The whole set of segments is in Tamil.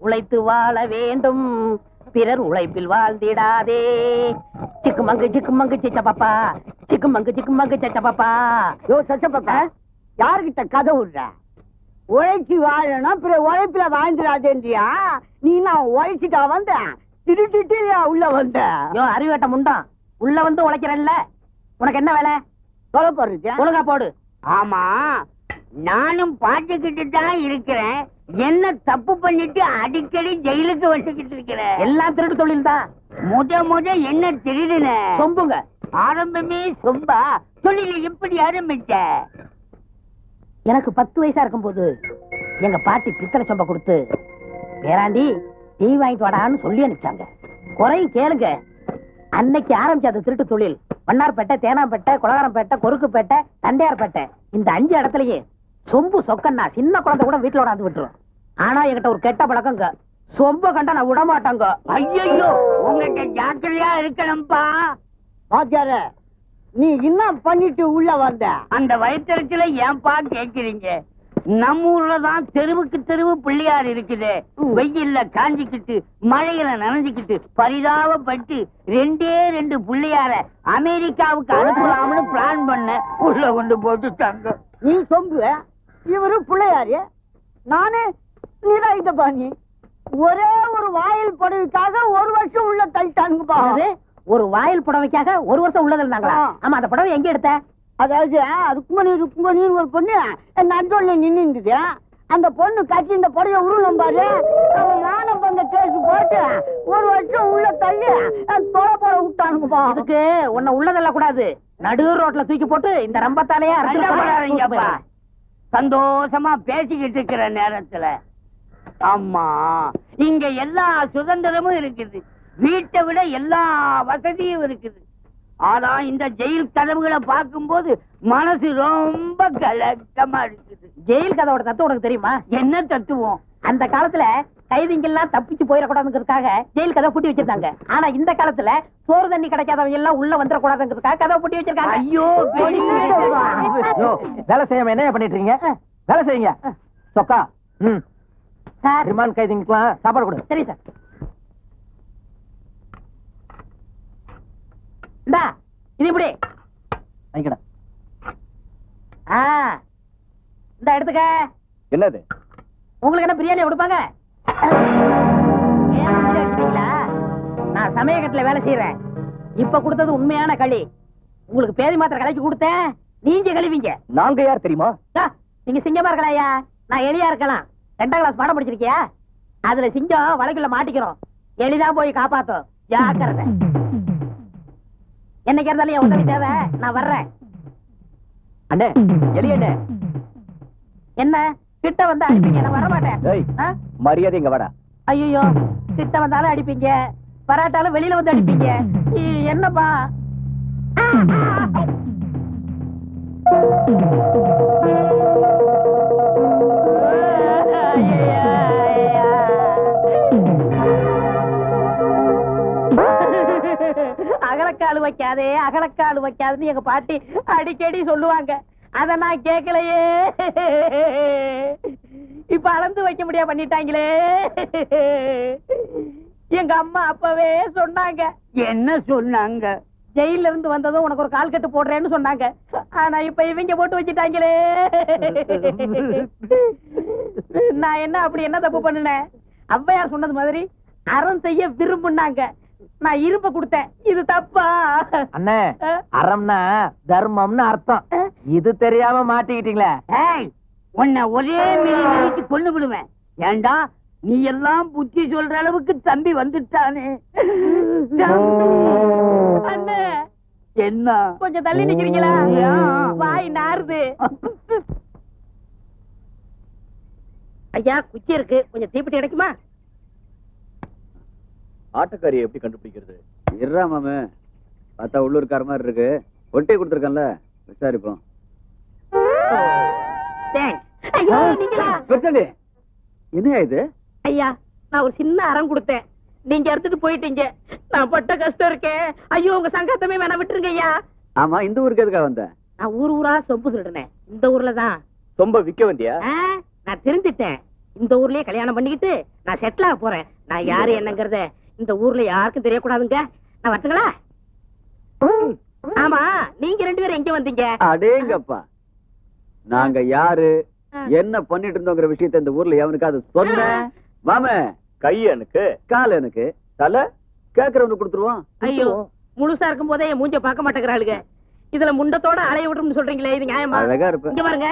உழைத்து வாழ வேண்டும். பிறர் உழைப்பில் வாழ்ந்திடாதே. சிக்குமங்கு சிக்குமங்கு சிச்சப்பப்பா. சிக்குமங்கு சிக்குமங்கு சச்சப்பப்பா. யோ சச்சப்பா யாருகிட்ட கதை விடுற? உழைச்சி வாழணும் பிற உழைப்புல வாழ்ந்துடாதேன்றியா? நீ நான் உழைச்சிட்டா வந்த? திருட்டுட்டு உள்ள வந்த? யோ அறிவேட்ட முண்டம் உள்ள வந்து உழைக்கிறல்ல உனக்கு என்ன வேலை? தொலை போடுறது ஒழுங்கா போடு. ஆமா. நானும் பாட்டுக்கிட்டு தான் இருக்கிறேன். என்ன தப்பு பண்ணிட்டு அடிக்கடி ஜெயிலுக்கு வந்துகிட்டு இருக்கிறேன் எல்லாம் திருட்டு தொழில் தான் முத முத என்ன திருடுன? சொம்புங்க. ஆரம்பமே சொம்பா. தொழில எப்படி ஆரம்பிச்ச? எனக்கு பத்து வயசா இருக்கும்போது எங்க பாட்டி பித்தளை சொம்ப கொடுத்து பேராண்டி டீ வாங்கிட்டு வாடான்னு சொல்லி அனுப்பிச்சாங்க. குறையும் கேளுங்க. அன்னைக்கு ஆரம்பிச்ச அந்த திருட்டு தொழில் வண்ணார்பேட்டை தேனாம்பேட்டை குலகாரம்பேட்டை கொருக்குப்பேட்டை தண்டையார்பேட்டை இந்த அஞ்சு இடத்துலயே சொம்பு சொக்கன்னா சின்ன குழந்தை கூட வீட்டுல உடாந்து விட்டுரும். ஆனா என்கிட்ட ஒரு கெட்ட பழக்கங்க. சொம்ப கண்டா நான் விட மாட்டாங்க ஐயோ உங்ககிட்ட ஜாக்கிரதையா இருக்கணும்பா. பாத்தியார நீ என்ன பண்ணிட்டு உள்ள வந்த? அந்த வயிற்றுல ஏன்பா கேக்குறீங்க? நம்ம ஊர்ல தான் தெருவுக்கு தெருவு பிள்ளையார் இருக்குது. வெயில்ல காஞ்சிக்கிட்டு மழையில நனைஞ்சுக்கிட்டு பரிதாபப்பட்டு ரெண்டே ரெண்டு பிள்ளையார அமெரிக்காவுக்கு அனுப்பலாம்னு பிளான் பண்ண. உள்ள கொண்டு போட்டுட்டாங்க. நீ சொம்பு இவரு பிள்ளையாரு. நானு நீதான் பாணி. ஒரே ஒரு வாயில் படவுக்காக ஒரு வருஷம் உள்ள தள்ளிட்டானுங்கப்பா? ஒரு வாயில் புடவைக்காக ஒரு வருஷம் உள்ளது இருந்தாங்களா. ஆமா அந்த புடவை எங்க எடுத்த? அதாவது ருக்மணி ருக்மணின்னு ஒரு பொண்ணு நடுவில் நின்று இருந்தது அந்த பொண்ணு கட்சி இந்த புடைய உருளும் பாரு. மானம் பந்த கேஸ் போட்டு ஒரு வருஷம் உள்ள தள்ளி தொலை போட விட்டானுங்கப்பா. இதுக்கு உன்னை உள்ளதல்ல கூடாது. நடு ரோட்ல தூக்கி போட்டு இந்த ரம்பத்தாலேயே. சந்தோஷமா பேசிக்கிட்டு இருக்கிற நேரத்துல ஆமா. இங்க எல்லா சுதந்திரமும் இருக்குது. வீட்டை விட எல்லா வசதியும் இருக்குது. ஆனா இந்த ஜெயில் கதவுகளை பார்க்கும்போது மனசு ரொம்ப கலக்கமா இருக்குது. ஜெயில் கதவோட தத்துவம் உனக்கு தெரியுமா? என்ன தத்துவம்? அந்த காலத்துல கைதிங்கெல்லாம் தப்பிச்சு போயிடக்கூடாதுங்கிறதுக்காக ஜெயில் கதவை பூட்டி வச்சிருந்தாங்க. ஆனா இந்த காலத்துல சோறு தண்ணி கிடைக்காதவங்க எல்லாம் உள்ள வந்துடக்கூடாதுங்கிறதுக்காக கதவை பூட்டி வச்சிருக்காங்க. ஐயோ வேலை செய்யாம என்ன பண்ணிட்டு இருக்கீங்க? வேலை செய்யுங்க. சொக்கா. ம். சார். ரிமாண்ட் கைதிங்களுக்குலாம் சாப்பாடு கொடு. சரி சார். இந்தா இது இப்படி. வாங்கிக்கடா. ஆ. இந்த எடுத்துக்க. என்னது? உங்களுக்கு என்ன பிரியாணி கொடுப்பாங்க? நான் சமயக்கட்டுல வேலை செய்யறேன் இப்ப கொடுத்தது உண்மையான களி. உங்களுக்கு பேதி மாத்திரை கலக்கி கொடுத்தேன். நீங்க கழுவிங்க. நாங்க யார் தெரியுமா? நீங்க சிங்கமா இருக்கலாம்யா. நான் எலியா இருக்கலாம். ரெண்டாம் கிளாஸ் பாடம் படிச்சிருக்கியா? அதுல சிங்கம் வலைக்குள்ள மாட்டிக்கிறோம். எலிதான் போய் காப்பாத்தும். ஜாக்கிரதை. என்னைக்கு இருந்தாலும் என் உதவி தேவை. நான் வர்றேன். அண்ணே எலி அண்ணே. என்ன? கிட்ட வந்து அடிப்பீங்க. நான் வர மாட்டேன் டேய் ஆ? மரியாதை இங்க வாடா. ஐயோ கிட்ட வந்தாலும் அடிப்பீங்க. வராட்டாலும் வெளியில வந்து அடிப்பீங்க. என்னப்பா? அகலக்கால் வைக்காதே அகலக்கால் வைக்காதுன்னு எங்க பாட்டி அடிக்கடி சொல்லுவாங்க. அத நான் கேட்கலையே இப்ப அளந்து வைக்க முடியா பண்ணிட்டாங்களே. எங்க அம்மா அப்பவே சொன்னாங்க. என்ன சொன்னாங்க? ஜெயில இருந்து வந்ததும் உனக்கு ஒரு கால் கட்டு போடுறேன்னு சொன்னாங்க. ஆனா இப்ப இவங்க போட்டு வச்சுட்டாங்களே. நான் என்ன அப்படி என்ன தப்பு பண்ணுனேன்? ஔவையார் சொன்னது மாதிரி அறம் செய்ய விரும்புனாங்க. நான் இரும்ப கொடுத்தேன். இது தப்பா? அண்ணே அறம்னா தர்மம்னு அர்த்தம். இது தெரியாம மாட்டிக்கிட்டீங்களே. ஏய் உன்னை ஒரே மீறி கொண்டு விடுவேன். ஏண்டா நீ எல்லாம் புத்தி சொல்ற அளவுக்கு தம்பி வந்துட்டானே. தம்பி. அண்ணே என்ன? கொஞ்சம் தள்ளி நிக்கிறீங்களா? வாய் நாறுது. ஐயா குச்சி இருக்கு. கொஞ்சம் தீப்பெட்டி கிடைக்குமா ஆட்டுக்காரியை எப்படி கண்டுபிடிக்கிறது? இருறா மாமு. பார்த்தா உள்ளூர்கார மாதிரி இருக்கு. ஒட்டை கொடுத்துருக்கேன்ல. விசாரிப்போம். என்னையா இது? ஐயா நான் ஒரு சின்ன அறம் கொடுத்தேன். நீங்க எடுத்துட்டு போயிட்டீங்க. நான் பட்ட கஷ்டம் இருக்கேன் ஐயோ உங்க சங்காத்தமே வேணா விட்டுருங்க ஐயா. ஆமா இந்த ஊருக்கு எதுக்காக வந்த? நான் ஊர் ஊரா சொம்பு திருடுனேன். இந்த ஊர்ல தான். ரொம்ப விக்க வந்தியா? நான் திருந்திட்டேன். இந்த ஊர்லயே கல்யாணம் பண்ணிக்கிட்டு நான் செட்டில் ஆக போறேன். நான் யாரு என்னங்கறத இந்த ஊர்ல யாருக்கும் தெரியக்கூடாதுங்க. நான் வரட்டுங்களா? ஆமா நீங்க ரெண்டு பேரும் எங்க வந்தீங்க? அடேங்கப்பா. நாங்க யாரு. என்ன பண்ணிட்டு இருந்தோங்கிற விஷயத்த இந்த ஊர்ல எவனுக்கு அது சொன்ன மாம கை எனக்கு. கால் எனக்கு. தலை கேக்குறவனுக்கு கொடுத்துருவோம். ஐயோ முழுசா இருக்கும் போதே மூஞ்ச பார்க்க மாட்டேங்கிறாளுங்க. இதுல முண்டத்தோட அலைய விட்டுறோம்னு சொல்றீங்களே இது நியாயமா? அழகா இருப்ப இங்க பாருங்க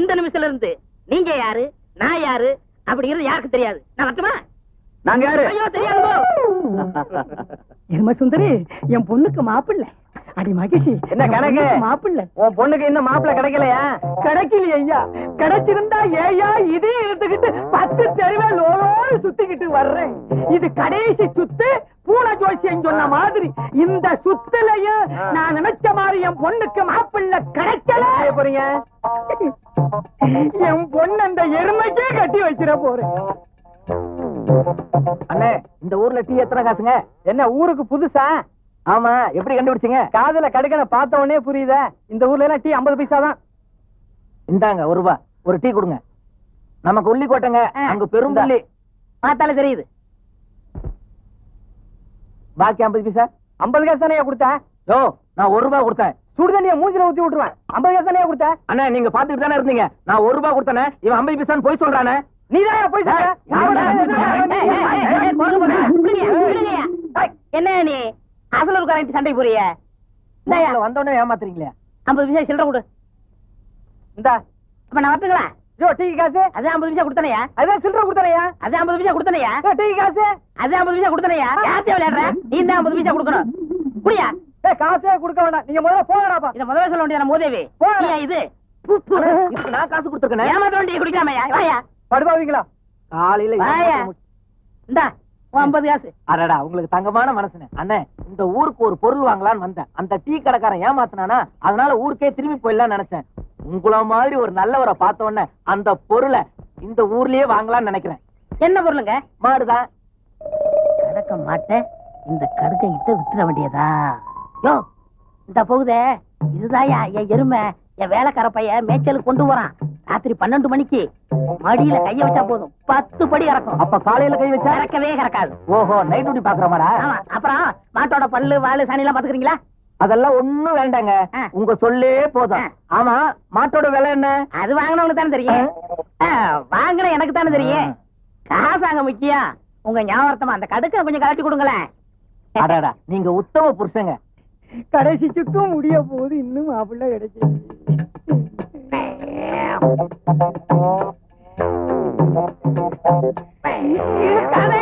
இந்த நிமிஷத்துல இருந்து நீங்க யாரு நான் யாரு அப்படிங்கிறது யாருக்கு தெரியாது. நான் வரட்டுமா? நாங்க யாரு? எரும சுந்தரி என் பொண்ணுக்கு மாப்பிள்ள. அடி மகிழ்ச்சி என்ன கணக்கு? மாப்பிள்ள. உன் பொண்ணுக்கு இன்னும் மாப்பிள்ளை கிடைக்கலையா? கிடைக்கலையே ஐயா. கிடைச்சிருந்தா ஏயா இதே எடுத்துக்கிட்டு பத்து தெருவே லோலோடு சுத்திக்கிட்டு வர்றேன். இது கடைசி சுத்து பூனை ஜோசியம் சொன்ன மாதிரி. இந்த சுத்துலயும் நான் நினைச்ச மாதிரி என் பொண்ணுக்கு மாப்பிள்ளை கிடைக்கல. போறீங்க? என் பொண்ணு அந்த எருமைக்கே கட்டி வச்சிட போறேன். அண்ணே இந்த ஊர்ல டீ எத்தனை காசுங்க? என்ன ஊருக்கு புதுசா? ஆமா எப்படி கண்டுபிடிச்சீங்க? காதுல கடுக்கன பார்த்த உடனே புரியுதா. இந்த ஊர்ல எல்லாம் டீ 50 பைசா தான். இந்தாங்க ஒரு ரூபா. ஒரு டீ கொடுங்க. நமக்கு உள்ளி கோட்டைங்க. அங்க பெரும் புள்ளி. பார்த்தாலே தெரியுது. பாக்கி 50 பைசா? 50 காசு தானே கொடுத்தேன் யோ நான் ஒரு ரூபா கொடுத்தேன். சுடு தண்ணிய மூஞ்சில ஊத்தி விட்டுருவேன். 50 காசு தானே கொடுத்தேன் அண்ணா நீங்க பாத்துட்டு தானே இருந்தீங்க. நான் ஒரு ரூபா கொடுத்தேனே. இவன் 50 பைசான்னு போய் சொல்றானே. நீ தான் போய் என்ன நீ? அசலூர் கரண்ட் சண்டை போறிய வந்தோடனே ஏமாத்துறீங்களே? ஐம்பது பைசா சில்லற கொடு. இந்தா. அப்ப நான் வரட்டுங்களா? யோ டீ காசு. அது ஐம்பது பைசா கொடுத்தனையா? அதான் சில்லற கொடுத்தனையா? அது ஐம்பது பைசா கொடுத்தனையா? டீ காசு. அது ஐம்பது பைசா கொடுத்தனையா? யார்கிட்ட விளையாடுற? நீ தான் ஐம்பது பைசா கொடுக்கணும். புரியா காசே கொடுக்க வேண்டாம். நீங்க முதல்ல போங்கடாப்பா இத முதல்ல சொல்ல வேண்டியது மோதேவி. நீயா இது? நான் காசு கொடுத்துருக்கேன். ஏமாத்த வேண்டிய குடிக்கலாமையா? வாயா. படுபாவீங்களா காலையில இந்தா ஐம்பது காசு. அடடா உங்களுக்கு தங்கமான மனசுனே. அண்ணே இந்த ஊருக்கு ஒரு பொருள் வாங்கலாம்னு வந்தேன். அந்த டீ கடைக்காரன் ஏமாத்துனானா அதனால ஊருக்கே திரும்பி போயிடலாம்னு நினைச்சேன். உங்கள மாதிரி ஒரு நல்லவரை பார்த்த உடனே அந்த பொருளை இந்த ஊர்லயே வாங்கலாம்னு நினைக்கிறேன். என்ன பொருளுங்க? மாடுதான். கடக்க மாட்டேன். இந்த கடுக்க கிட்ட வித்துற வேண்டியதா? யோ இந்த போகுதே. இதுதாயா என் எருமை? என் வேலைக்கார பையன் மேய்ச்சலுக்கு கொண்டு போறான் ராத்திரி பன்னெண்டு மணிக்கு மடியில கைய வச்சா போதும். பத்து படி இறக்கும். அப்ப காலையில கை வச்சா? இறக்கவே கறக்காது ஓஹோ நைட் டியூட்டி பாக்குற ஆமா. அப்புறம் மாட்டோட பல்லு வாலு சனி எல்லாம் பாத்துக்கிறீங்களா? அதெல்லாம் ஒண்ணும் வேண்டாங்க. உங்க சொல்லே போதும். ஆமா மாட்டோட விலை என்ன? அது வாங்கினவனுக்கு தானே தெரியும். வாங்கின எனக்கு தானே தெரியும். காசு அங்க முக்கியம். உங்க ஞாபகத்தமா அந்த கடுக்க கொஞ்சம் கலட்டி கொடுங்களேன். அடடா நீங்க உத்தம புருஷங்க. கடைசி சுட்டும் முடிய போது இன்னும் மாப்பிள்ளை கிடைச்சு இருக்காதே.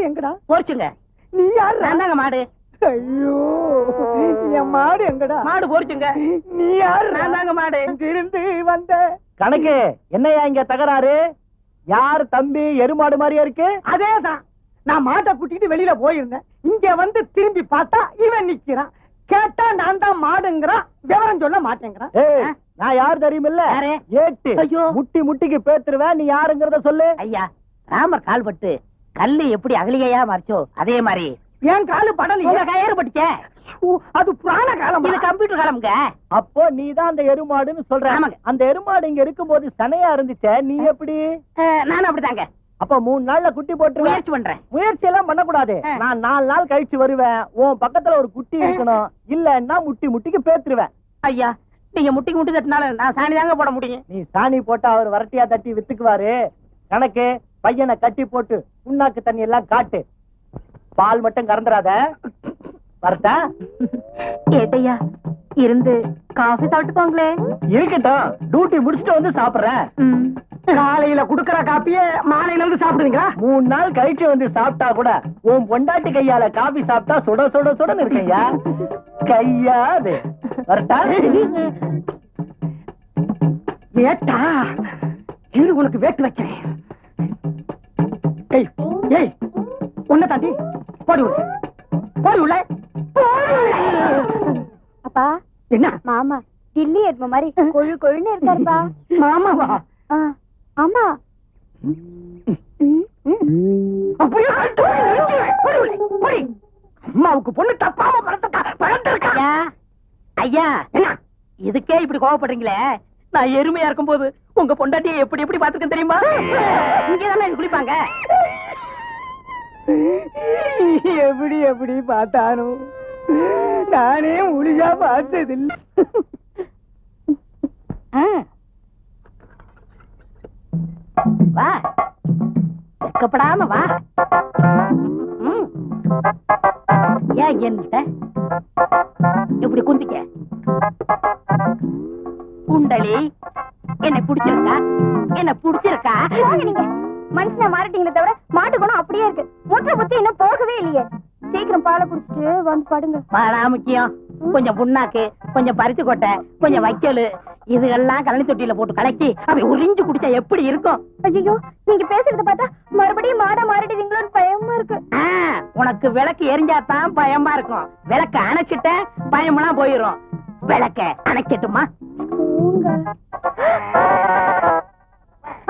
மாடு எங்கடா? பொரிச்சுங்க. நீ யாரு நான் தாங்க மாடு. ஐயோ என் மாடு எங்கடா? மாடு பொரிச்சுங்க. நீ யாரு நான் தாங்க மாடு. இருந்து வந்த கணக்கு என்னையா இங்க தகராறு? யார் தம்பி எருமாடு மாதிரியா இருக்கு? அதேதான். நான் மாட்டை கூட்டிட்டு வெளியில போயிருந்தேன். இங்க வந்து திரும்பி பார்த்தா இவன் நிக்கிறான். கேட்டா நான் தான் மாடுங்கிறான். விவரம் சொல்ல மாட்டேங்கிறான்? நான் யார் தெரியுமில்ல? யாரு? ஏட்டு. ஐயோ. முட்டி முட்டிக்கு பேத்துருவேன். நீ யாருங்கிறத சொல்லு. ஐயா ராமர் கால்பட்டு கல்லு எப்படி அகலிகையா மாறிச்சோ அதே மாதிரி. என் காலு படல? உங்க கயிறு பட்டுச்சே அது புராண காலம்? இது கம்ப்யூட்டர் காலமுங்க. அப்போ நீ தான் அந்த எருமாடுன்னு சொல்ற. அந்த எருமாடு இங்க இருக்கும்போது சனையா இருந்துச்சே நீ எப்படி? நானும் அப்படிதாங்க. அப்ப மூணு நாள்ல குட்டி போட்டுருவேன் முயற்சி பண்றேன். முயற்சி எல்லாம் பண்ணக்கூடாது. நான் நாலு நாள் கழிச்சு வருவேன். உன் பக்கத்துல ஒரு குட்டி இருக்கணும். இல்லன்னா முட்டி முட்டிக்கு பேத்துருவேன். ஐயா நீங்க முட்டிக்கு முட்டி தட்டினால நான் சாணி தாங்க போட முடியும். நீ சாணி போட்டு அவர் வரட்டியா தட்டி வித்துக்குவாரு. கணக்கு. பையனை கட்டி போட்டு புண்ணாக்கு தண்ணி எல்லாம் காட்டு. பால் மட்டும் கறந்துடாத வரட்டா? ஏட்டையா இருந்து காஃபி சாப்பிட்டு போங்களே. இருக்கட்டும். டியூட்டி முடிச்சுட்டு வந்து சாப்பிடுறேன். காலையில குடுக்கற காப்பியே மாலையில இருந்து சாப்பிடுவீங்களா? மூணு நாள் கழிச்சு வந்து சாப்பிட்டா கூட உன் பொண்டாட்டி கையால காபி சாப்பிட்டா சுட சுட சுடன்னு இருக்கையா கையாது. வரட்டா? ஏட்டா இரு உனக்கு வேட்டு வைக்கிறேன். ஏய் உன்னை தாண்டி போடி உள்ள. போடி உள்ள. உள்ள. என்ன? மாமா டில்லி எருமை மாதிரி கொழு கொழுன்னு இருக்காருப்பா. மாமாவா? ஆமா. அம்மாவுக்கு பொண்ணு தப்பாம பழந்திருக்கா ஐயா இதுக்கே இப்படி கோவப்படுறீங்களே? நான் எருமையா இருக்கும் போது உங்க பொண்டாட்டியை எப்படி எப்படி பாத்துக்க தெரியுமா? இங்க தானே குளிப்பாங்க. எப்படி எப்படி பார்த்தானோ? நானே முழுசா பார்த்ததில்லை. ஆ. வா. வெக்கப்படாம வா. ஏன் என்கிட்ட இப்படி குந்திக்க? குண்டலி என்ன பிடிச்சிருக்கா? என்ன பிடிச்சிருக்கா? மனுஷனா மாறிட்டீங்களே தவிர மாட்டு குணம் அப்படியே இருக்கு. முட்டை புத்தி இன்னும் போகவே இல்லையே. சீக்கிரம் பாலை குடிச்சிட்டு வந்து படுங்க. பாடா முக்கியம். கொஞ்சம் புண்ணாக்கு கொஞ்சம் பருத்தி கொட்டை கொஞ்சம் வைக்கோல். இதுகெல்லாம் கழனி தொட்டியில போட்டு கலக்கி அப்படி உறிஞ்சு குடிச்சா எப்படி இருக்கும்? ஐயோ நீங்க பேசுறத பார்த்தா மறுபடியும் மாடா மாறிடுவீங்களோன்னு பயமா இருக்கு. உனக்கு விளக்கு எரிஞ்சாதான் பயமா இருக்கும். விளக்க அணைச்சிட்ட பயமெல்லாம் போயிரும். விளக்க அணைக்கட்டுமா?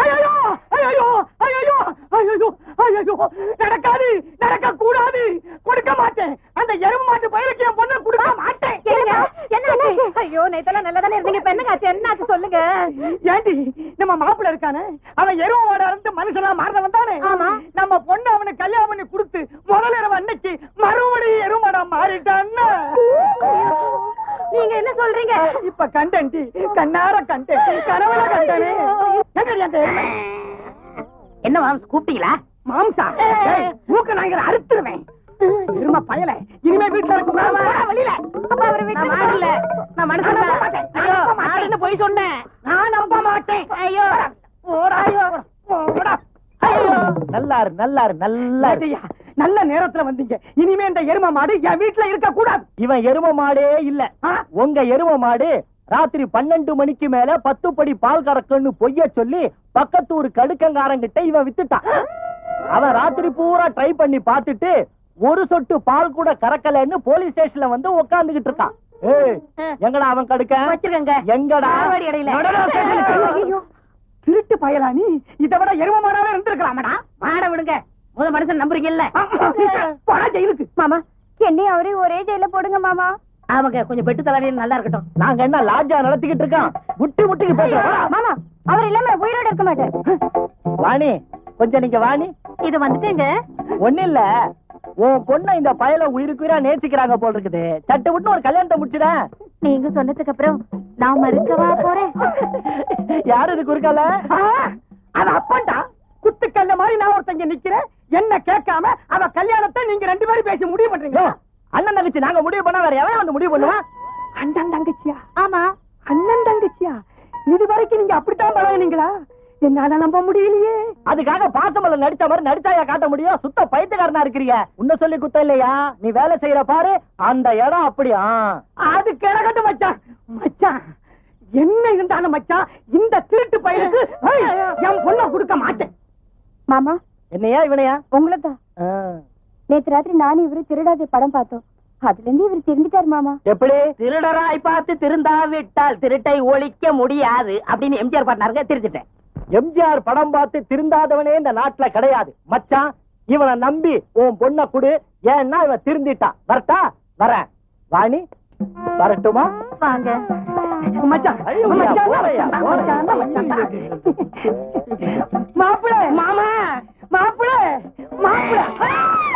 ஐயோ ஐயோ ஐயோ ஐயோ ஐயோ நடக்காது நடக்க கூடாது கொடுக்க மாட்டேன். அந்த எருமை மாட்டு பயிருக்கு என் பொண்ணை கொடுக்க மாட்டேன். ஐயோ நேத்தெல்லாம் நல்லா தானே இருந்தீங்க. இப்ப என்னங்க ஆச்சு? என்ன ஆச்சு சொல்லுங்க. ஏண்டி நம்ம மாப்பிள்ள இருக்கானே. அவன் எருமை மாட இருந்து மனுஷனா மாறினவன் தானே. ஆமா. நம்ம பொண்ணு அவனுக்கு கல்யாணம் பண்ணி கொடுத்து முதல் இரவு அன்னைக்கு மறுபடியும் எருமடா மாறிட்டான்னா? நீங்க என்ன சொல்றீங்க? இப்ப கண்டேன்டி கண்ணார கண்டேன். கனவுல கண்டனே. எங்கடி அந்த எருமை? என்ன மாம்ஸ் கூப்பிட்டீங்களா? மாம்சா. மூக்க நாங்க அறுத்துருவேன் எருமை பயல. இனிமே வீட்டுல இருக்க வெளியில. அப்பா அவரை விட்டு நான் மாடல. நான். நான் ஐயோ. மாடுன்னு போய் சொன்னேன். நான் நம்ப மாட்டேன். ஐயோ. போடா. ஐயோ. போடா. ஐயோ. நல்லாரு நல்லாரு நல்லாரு. நல்ல நேரத்துல வந்தீங்க. இனிமே இந்த எருமை மாடு என் வீட்டுல இருக்க கூடாது. இவன் எரும மாடே இல்ல? உங்க எரும மாடு ராத்திரி பன்னெண்டு மணிக்கு மேல பத்து படி பால் கறக்குன்னு பொய்ய சொல்லி பக்கத்தூர் கடுக்கங்காரங்கிட்ட இவன் வித்துட்டான். அவன் ராத்திரி பூரா ட்ரை பண்ணி பார்த்துட்டு ஒரு சொட்டு பால் கூட கறக்கலன்னு போலீஸ் ஸ்டேஷன்ல வந்து உட்கார்ந்துகிட்டு இருக்கான். ஏய் எங்கடா அவன் கடுக்க? வச்சிருக்கங்க. எங்கடா? திருட்டு பயலா நீ? இதை விட எருமை மாடாவே இருந்திருக்கலாமடா. மாட விடுங்க. முத மனுஷன் நம்புறீங்கல்ல. போடா ஜெயிலுக்கு. மாமா. என்னையும் அவரையும் ஒரே ஜெயில போடுங்க மாமா. அவங்க கொஞ்சம் பெட்டு தலையில நல்லா இருக்கட்டும். நாங்க என்ன லாட்ஜா நடத்திக்கிட்டு இருக்கான் முட்டி முட்டிக்கு பேசுறோம் மாமா அவர் இல்லாம உயிரோட இருக்க மாட்டேன். வாணி கொஞ்சம் நீங்க வாணி. இது வந்துட்டுங்க. ஒண்ணு இல்ல உன் பொண்ண இந்த பயல உயிருக்கு உயிரா நேசிக்கிறாங்க போல இருக்குது சட்டு விட்டு ஒரு கல்யாணத்தை முடிச்சுட. நீங்க சொன்னதுக்கு அப்புறம் நான் மறுக்கவா போறேன்? யாரு இது குறுக்கால? அது அப்பண்டா குத்துக்கல்ல மாதிரி நான் ஒருத்தங்க நிக்கிறேன். என்ன கேட்காம அவ கல்யாணத்தை நீங்க ரெண்டு பேரும் பேசி முடிவு பண்றீங்க அண்ணன் தங்கச்சி நாங்க முடிவு பண்ணா வேற எவன் வந்து முடிவு பண்ணுவான் அண்ணன் தங்கச்சியா? ஆமா. அண்ணன் தங்கச்சியா? இது வரைக்கும் நீங்க அப்படித்தான் பழகுனீங்களா? என்னால நம்ப முடியலையே. அதுக்காக பாசமல்ல நடிச்ச மாதிரி நடிச்சாயா காட்ட முடியும்? சுத்த பைத்தியக்காரனா இருக்கிறீங்க உன்ன சொல்லி குத்த இல்லையா? நீ வேலை செய்யற பாரு. அந்த இடம் அப்படியா அது கிடக்கட்டும் மச்சான். மச்சான் என்ன இருந்தாலும் மச்சான் இந்த திருட்டு பையனுக்கு என் பொண்ணை கொடுக்க மாட்டேன். மாமா என்னையா இவனையா? உங்களதான். நேத்து ராத்திரி நானும் இவரு திருடாதே படம் பார்த்தோம். அதுல இருந்து இவர் திரும்பிட்டாரு மாமா. எப்படி? திருடராய் பார்த்து திருந்தாவிட்டால் திருட்டை ஒழிக்க முடியாது அப்படின்னு எம்ஜிஆர் பாட்டினாருங்க திருத்திட்டேன். எம்ஜிஆர் படம் பார்த்து திருந்தாதவனே இந்த நாட்டுல கிடையாது. மச்சான் இவனை நம்பி உன் பொண்ண குடு. ஏன்னா இவன் திருந்திட்டான் வரட்டா? வரேன். வாணி வரட்டுமா? வாங்க. மாப்பிள்ள மாமா மாப்பிள்ள மாப்பிள.